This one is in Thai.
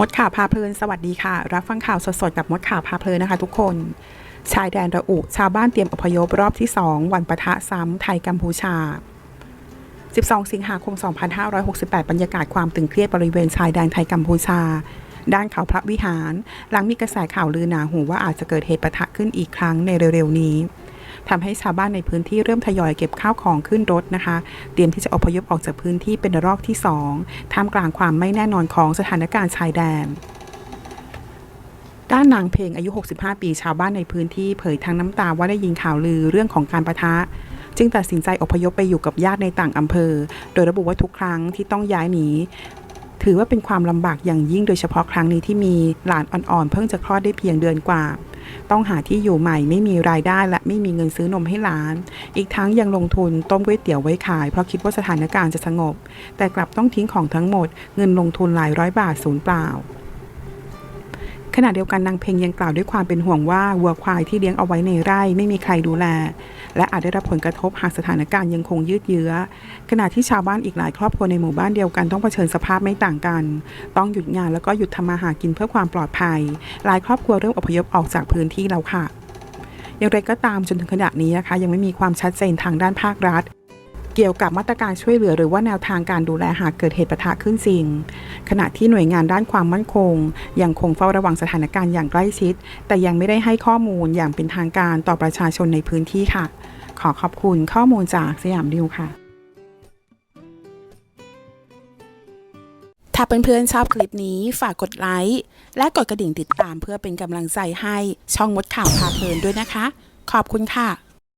มดข่าวพาเพลินสวัสดีค่ะ รับฟังข่าวสดๆกับมดข่าวพาเพลินนะคะ ทุกคน ชายแดนระอุชาวบ้านเตรียมอพยพรอบที่ 2 วันปะทะซ้ำไทยกัมพูชา 12 สิงหาคม 2568 บรรยากาศความตึงเครียดบริเวณชายแดนไทยกัมพูชา ด้านเขาพระวิหาร หลังมีกระแสข่าวลือหนาหูว่าอาจจะเกิดเหตุปะทะขึ้นอีกครั้งในเร็วๆนี้ ทำให้ชาวบ้านในพื้นที่เริ่มทยอยเก็บข้าวของขึ้นรถนะคะ เตรียมที่จะอพยพออกจากพื้นที่เป็นรอกที่ 2 ท่ามกลางความไม่แน่นอนของสถานการณ์ชายแดนด้านนางเพลงอายุ 65 ปีชาวบ้านในพื้นที่เผยทั้งน้ำตาว่าได้ยินข่าวลือเรื่องของการประทะ จึงตัดสินใจอพยพไปอยู่กับญาติในต่างอำเภอ โดยระบุว่าทุกครั้งที่ต้องย้ายหนีถือว่าเป็นความลำบากอย่างยิ่งโดยเฉพาะครั้งนี้ที่มีหลานอ่อนๆ เพิ่งจะคลอดได้เพียงเดือนกว่า ต้องหาที่อยู่ใหม่ไม่มีรายได้และไม่มีเงินซื้อนมให้หลาน อีกทั้งยังลงทุนต้มก๋วยเตี๋ยวไว้ขาย เพราะคิดว่าสถานการณ์จะสงบ แต่กลับต้องทิ้งของทั้งหมด เงินลงทุนหลายร้อยบาทสูญเปล่า ขณะเดียวกันนางเพลงยังกล่าวด้วยความเป็นห่วงว่าวัวควายที่เลี้ยงเอาไว้ในไร่ไม่มีใครดูแล และอาจได้รับผลกระทบหากสถานการณ์ยังคงยืดเยื้อ ขณะที่ชาวบ้านอีกหลายครอบครัวในหมู่บ้านเดียวกันต้องเผชิญสภาพไม่ต่างกัน ต้องหยุดงานแล้วก็หยุดทำมาหากินเพื่อความปลอดภัย หลายครอบครัวเริ่มอพยพออกจากพื้นที่แล้วค่ะอย่างไรก็ตามจนถึงขณะนี้นะคะ ยังไม่มีความชัดเจนทางด้านภาครัฐ เกี่ยวกับมาตรการช่วยเหลือหรือว่าแนวทางการดูแลหากเกิดเหตุปะทะขึ้นจริง ขณะที่หน่วยงานด้านความมั่นคง ยังคงเฝ้าระวังสถานการณ์อย่างใกล้ชิด แต่ยังไม่ได้ให้ข้อมูลอย่างเป็นทางการต่อประชาชนในพื้นที่ค่ะ ขอขอบคุณข้อมูลจากสยามดิวค่ะถ้าเพื่อนๆชอบคลิปนี้ฝากกดไลค์และกดกระดิ่งติดตามเพื่อเป็นกำลังใจให้ช่องมดข่าวพาเพลินด้วยนะคะ ขอบคุณค่ะ